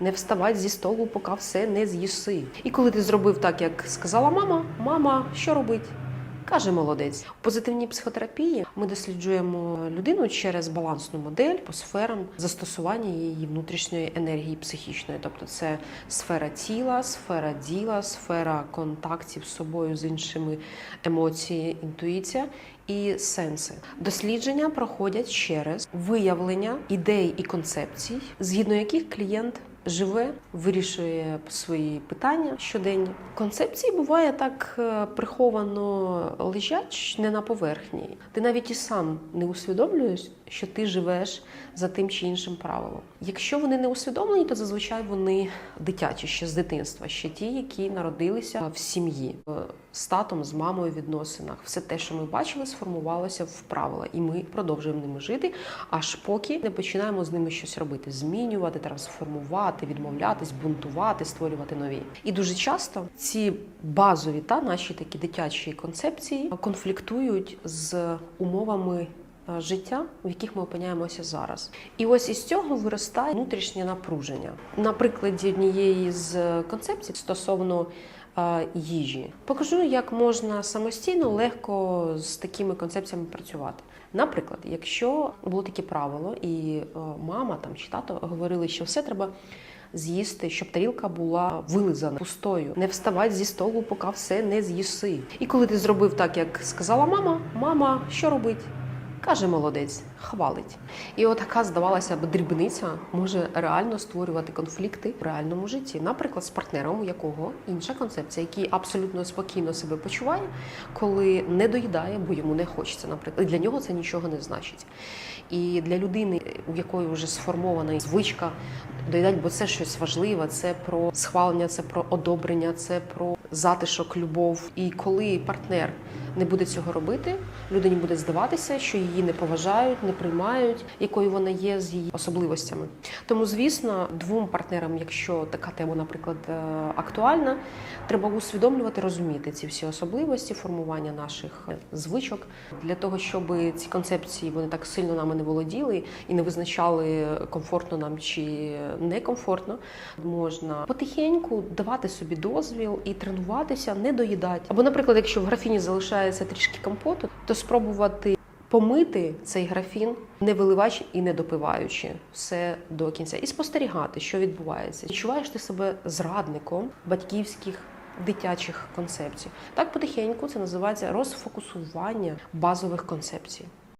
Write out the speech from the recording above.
Не вставай зі столу, поки все не з'їси. І коли ти зробив так, як сказала мама, мама, що робить? Каже молодець. У позитивній психотерапії ми досліджуємо людину через балансну модель по сферам застосування її внутрішньої енергії психічної. Тобто це сфера тіла, сфера діла, сфера контактів з собою з іншими емоції, інтуїція і сенси. Дослідження проходять через виявлення ідей і концепцій, згідно яких клієнт живе, вирішує свої питання щоденні. Концепції буває так е, приховано лежать не на поверхні. Ти навіть і сам не усвідомлюєш, що ти живеш за тим чи іншим правилом. Якщо вони не усвідомлені, то зазвичай вони дитячі ще з дитинства, ще ті, які народилися в сім'ї, з татом, з мамою в відносинах. Все те, що ми бачили, сформувалося в правила, і ми продовжуємо ними жити, аж поки не починаємо з ними щось робити, змінювати, трансформувати, відмовлятись, бунтувати, створювати нові. І дуже часто ці базові та наші такі дитячі концепції конфліктують з умовами. Е, Життя, в яких ми опиняємося зараз, і ось із цього виростає внутрішнє напруження. На прикладі однієї з концепцій стосовно е, їжі, покажу, як можна самостійно легко з такими концепціями працювати. Наприклад, якщо було таке правило, і е, мама там чи тато говорили, що все треба з'їсти, щоб тарілка була вилизана пустою. Не вставай зі столу, поки все не з'їси. І коли ти зробив так, як сказала мама, мама, що робить? Каже молодець, хвалить. І отака, здавалося б, дрібниця може реально створювати конфлікти в реальному житті. Наприклад, з партнером, у якого інша концепція, який абсолютно спокійно себе почуває, коли не доїдає, бо йому не хочеться, наприклад. І для нього це нічого не значить. І для людини, у якої вже сформована звичка доїдати, бо це щось важливе, це про схвалення, це про одобрення, це про затишок, любов. І коли партнер не буде цього робити, людині буде здаватися, що її не поважають, не приймають, якою вона є з її особливостями. Тому, звісно, двом партнерам, якщо така тема, наприклад, е, актуальна, треба усвідомлювати, розуміти ці всі особливості формування наших звичок для того, щоб ці концепції вони так сильно нами не володіли і не визначали комфортно нам чи некомфортно. Можна потихеньку давати собі дозвіл і тренуватися, не доїдати. Або, наприклад, якщо в графіні залишається трішки компоту, то спробувати. Помити цей графін, не виливаючи і не допиваючи все до кінця, і спостерігати, що відбувається. Відчуваєш ти себе зрадником батьківських дитячих концепцій. Так потихеньку це називається розфокусування базових концепцій.